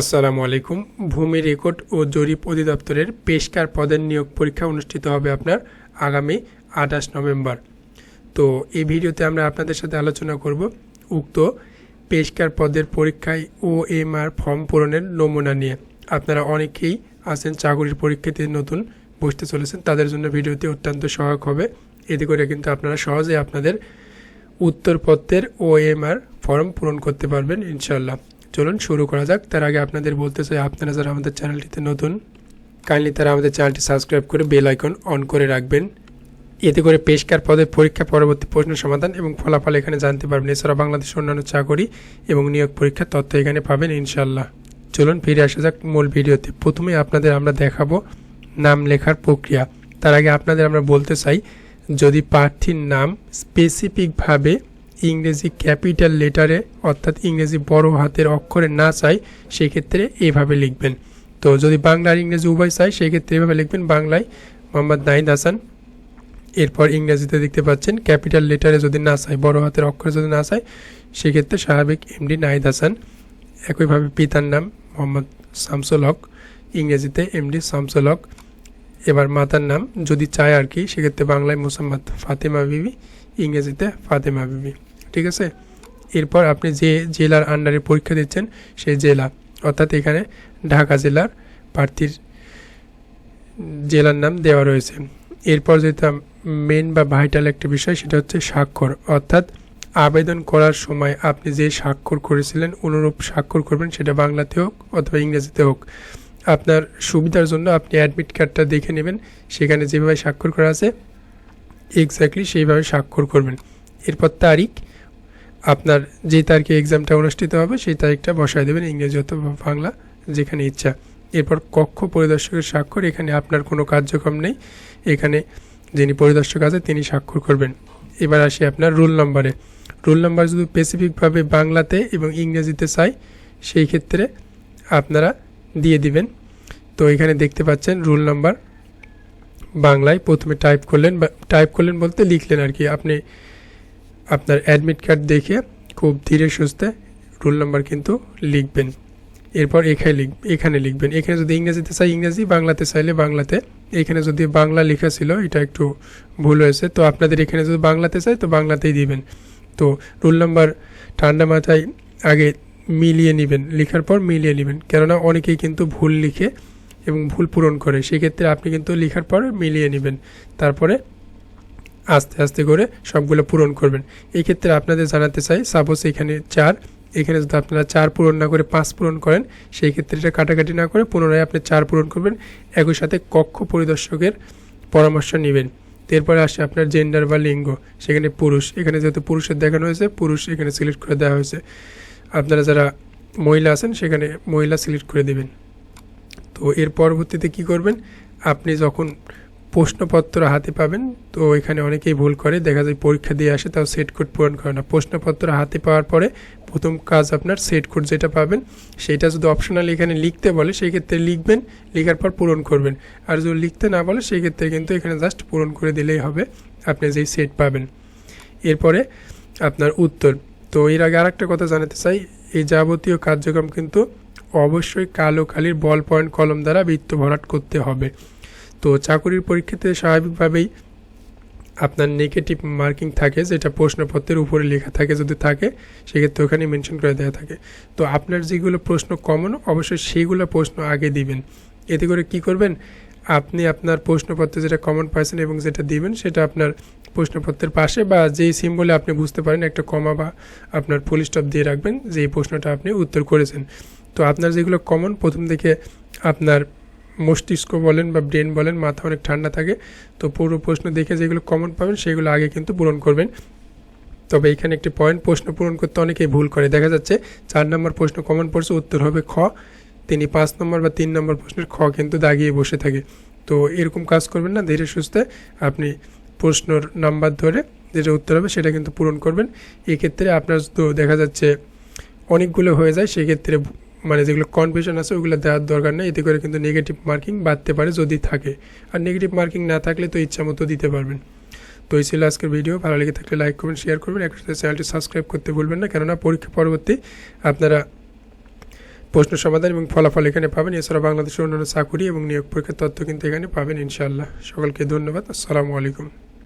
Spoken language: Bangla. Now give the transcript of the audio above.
আসসালামু আলাইকুম। ভূমি রেকর্ড ও জরিপ অধিদপ্তরের পেশকার পদের নিয়োগ পরীক্ষা অনুষ্ঠিত হবে আপনার আগামী আঠাশ নভেম্বর। তো এই ভিডিওতে আমরা আপনাদের সাথে আলোচনা করব উক্ত পেশকার পদের পরীক্ষায় ও এম আর ফর্ম পূরণের নমুনা নিয়ে। আপনারা অনেকেই আছেন চাকরির পরীক্ষাতে নতুন বসতে চলেছেন, তাদের জন্য ভিডিওটি অত্যন্ত সহায়ক হবে। এতে করে কিন্তু আপনারা সহজে আপনাদের উত্তরপত্রের ও এম আর ফর্ম পূরণ করতে পারবেন ইনশাল্লাহ চলুন শুরু করা যাক। তার আগে আপনাদের বলতে চাই, আপনারা যারা আমাদের চ্যানেলটিতে নতুন কাইন্ডলি তারা আমাদের চ্যানেলটি সাবস্ক্রাইব করে বেল আইকন অন করে রাখবেন। এতে করে পেশকার পদের পরীক্ষা পরবর্তী প্রশ্ন সমাধান এবং ফলাফল এখানে জানতে পারবেন। এছাড়া বাংলাদেশের অন্যান্য চাকরি এবং নিয়োগ পরীক্ষার তথ্য এখানে পাবেন ইনশাল্লাহ চলুন ফিরে আসা যাক মূল ভিডিওতে। প্রথমে আপনাদের আমরা দেখাবো নাম লেখার প্রক্রিয়া। তার আগে আপনাদের আমরা বলতে চাই, যদি প্রার্থীর নাম স্পেসিফিকভাবে ইংরেজি ক্যাপিটাল লেটারে, অর্থাৎ ইংরেজি বড় হাতের অক্ষরে না চাই, সেক্ষেত্রে এইভাবে লিখবেন। তো যদি বাংলা আর ইংরেজি উভয় চাই, সেক্ষেত্রে এভাবে লিখবেন বাংলায় মোহাম্মদ নাহিদ হাসান। এরপর ইংরেজিতে দেখতে পাচ্ছেন, ক্যাপিটাল লেটারে যদি না চাই, বড় হাতের অক্ষরে যদি না চাই, সেক্ষেত্রে স্বাভাবিক এমডি নাহিদ হাসান। একইভাবে পিতার নাম মোহাম্মদ শামসুল হক, ইংরেজিতে এমডি শামসুল হক। এবার মাতার নাম যদি চায় আর কি, সেক্ষেত্রে বাংলায় মোসাম্মদ ফাতেমা বিবি, ইংরেজিতে ফাতেমা বিবি। ঠিক আছে? এরপর আপনি যে জেলার আন্ডারে পরীক্ষা দিচ্ছেন, সেই জেলা। অর্থাৎ এখানে ঢাকা জেলার প্রার্থীর জেলার নাম দেওয়া রয়েছে। এরপর যেটা মেন বা ভাইটাল একটা বিষয়, সেটা হচ্ছে স্বাক্ষর। অর্থাৎ আবেদন করার সময় আপনি যে স্বাক্ষর করেছিলেন, অনুরূপ স্বাক্ষর করবেন, সেটা বাংলাতে হোক অথবা ইংরেজিতে হোক। আপনার সুবিধার জন্য আপনি অ্যাডমিট কার্ডটা দেখে নেবেন, সেখানে যেভাবে স্বাক্ষর করা আছে এক্স্যাক্টলি সেইভাবে স্বাক্ষর করবেন। এরপর তারিখ আপনার যে তারিখে এক্সামটা অনুষ্ঠিত হবে, সেই তারিখটা বসায় দেবেন ইংরেজি অথবা বাংলা, যেখানে ইচ্ছা। এরপর কক্ষ পরিদর্শকের স্বাক্ষর, এখানে আপনার কোনো কার্যক্রম নেই। এখানে যিনি পরিদর্শক আছে, তিনি স্বাক্ষর করবেন। এবার আসি আপনার রুল নম্বরে। রুল নাম্বার যদি স্পেসিফিকভাবে বাংলাতে এবং ইংরেজিতে চাই, সেই ক্ষেত্রে আপনারা দিয়ে দিবেন। তো এখানে দেখতে পাচ্ছেন রুল নাম্বার বাংলায় প্রথমে টাইপ করলেন বা, টাইপ করলেন বলতে লিখলেন আর কি। আপনি আপনার অ্যাডমিট কার্ড দেখে খুব ধীরে সুস্থে রোল নাম্বার কিন্তু লিখবেন। এরপর এখানে লিখ এখানে লিখবেন। এখানে যদি ইংরেজিতে চাই ইংরেজি, বাংলাতে চাইলে বাংলাতে। এখানে যদি বাংলা লেখা ছিল, এটা একটু ভুল হয়েছে। তো আপনাদের এখানে যদি বাংলাতে চাই, তো বাংলাতেই দিবেন। তো রোল নাম্বার ঠান্ডা মাথায় আগে মিলিয়ে নেবেন। লেখার পর মিলিয়ে নেবেন। কেননা অনেকেই কিন্তু ভুল লিখে এবং ভুল পূরণ করে। সেক্ষেত্রে আপনি কিন্তু লেখার পর মিলিয়ে নেবেন। তারপরে আস্তে আস্তে করে সবগুলো পূরণ করবেন। এই ক্ষেত্রে আপনাদের জানাতে চাই সাপোজ এখানে চার, এখানে যদি আপনারা চার পূরণ না করে পাঁচ পূরণ করেন, সেই ক্ষেত্রে এটা কাটাকাটি না করে পুনরায় আপনি চার পূরণ করবেন, একই সাথে কক্ষ পরিদর্শকের পরামর্শ নেবেন। এরপরে আসে আপনার জেন্ডার বা লিঙ্গ, সেখানে পুরুষ, এখানে যেহেতু পুরুষের দেখানো হয়েছে, পুরুষ এখানে সিলেক্ট করে দেওয়া হয়েছে। আপনারা যারা মহিলা আছেন, সেখানে মহিলা সিলেক্ট করে দেবেন। তো এর পরবর্তীতে কি করবেন? আপনি যখন প্রশ্নপত্র হাতে পাবেন। তো এখানে অনেকেই ভুল করে, দেখা যায় পরীক্ষা দিয়ে আসে, তাও সেট কোড পূরণ করে না। প্রশ্নপত্র হাতে পাওয়ার পরে প্রথম কাজ আপনার সেট কোড যেটা পাবেন, সেটা যদি অপশনাল এখানে লিখতে বলে, সেই ক্ষেত্রে লিখবেন, লেখার পর পূরণ করবেন। আর যদি লিখতে না বলে, সেই ক্ষেত্রে কিন্তু এখানে জাস্ট পূরণ করে দিলেই হবে, আপনি যেই সেট পাবেন। এরপরে আপনার উত্তর। তো এর আগে আর একটা কথা জানাতে চাই, এই যাবতীয় কার্যক্রম কিন্তু অবশ্যই কালো কালির বল পয়েন্ট কলম দ্বারা বৃত্ত ভরাট করতে হবে। তো চাকুরির পরীক্ষাতে স্বাভাবিকভাবেই আপনার নেগেটিভ মার্কিং থাকে, যেটা প্রশ্নপত্রের উপরে লেখা থাকে যদি থাকে, সেক্ষেত্রে ওখানে মেনশন করে দেওয়া থাকে। তো আপনার যেগুলো প্রশ্ন কমন অবশ্যই সেইগুলো প্রশ্ন আগে দিবেন। এতে করে কি করবেন? আপনি আপনার প্রশ্নপত্রে যেটা কমন পাইছেন এবং যেটা দিবেন, সেটা আপনার প্রশ্নপত্রের পাশে বা যেই সিম্বলে আপনি বুঝতে পারেন, একটা কমা বা আপনার ফুল স্টপ দিয়ে রাখবেন যে এই প্রশ্নটা আপনি উত্তর করেছেন। তো আপনার যেগুলো কমন প্রথম থেকে আপনার মস্তিষ্ক বলেন বা ব্রেন বলেন, মাথা অনেক ঠান্ডা থাকে, তো পুরো প্রশ্ন দেখে যেগুলো কমন পাবেন, সেগুলো আগে কিন্তু পূরণ করবেন। তবে এখানে একটি পয়েন্ট প্রশ্ন পূরণ করতে অনেকেই ভুল করে। দেখা যাচ্ছে চার নম্বর প্রশ্ন কমন পড়ছে উত্তর হবে খ। তিনি পাঁচ নম্বর বা তিন নম্বর প্রশ্নের খ কিন্তু দাগিয়ে বসে থাকে। তো এরকম কাজ করবেন না, ধীরে সুস্থে আপনি প্রশ্নর নাম্বার ধরে যেটা উত্তর হবে সেটা কিন্তু পূরণ করবেন। এক্ষেত্রে আপনার তো দেখা যাচ্ছে অনেকগুলো হয়ে যায়, সেক্ষেত্রে মানে যেগুলো কনফিউশন আছে, ওগুলো দেওয়ার দরকার নেই। এতে করে কিন্তু নেগেটিভ মার্কিং বাড়তে পারে যদি থাকে। আর নেগেটিভ মার্কিং না থাকলে তো ইচ্ছা মতো দিতে পারবেন। তো এই ছিল আজকের ভিডিও ভালো লেগে থাকলে লাইক করবেন শেয়ার করবেন। একসাথে চ্যানেলটি সাবস্ক্রাইব করতে ভুলবেন না। কেননা পরীক্ষা পরবর্তী আপনারা প্রশ্ন সমাধান এবং ফলাফল এখানে পাবেন। এছাড়া বাংলাদেশের অন্যান্য চাকুরি এবং নিয়োগ পরীক্ষার তথ্য কিন্তু এখানে পাবেন ইনশাআল্লাহ। সকলকে ধন্যবাদ। আসসালামু আলাইকুম।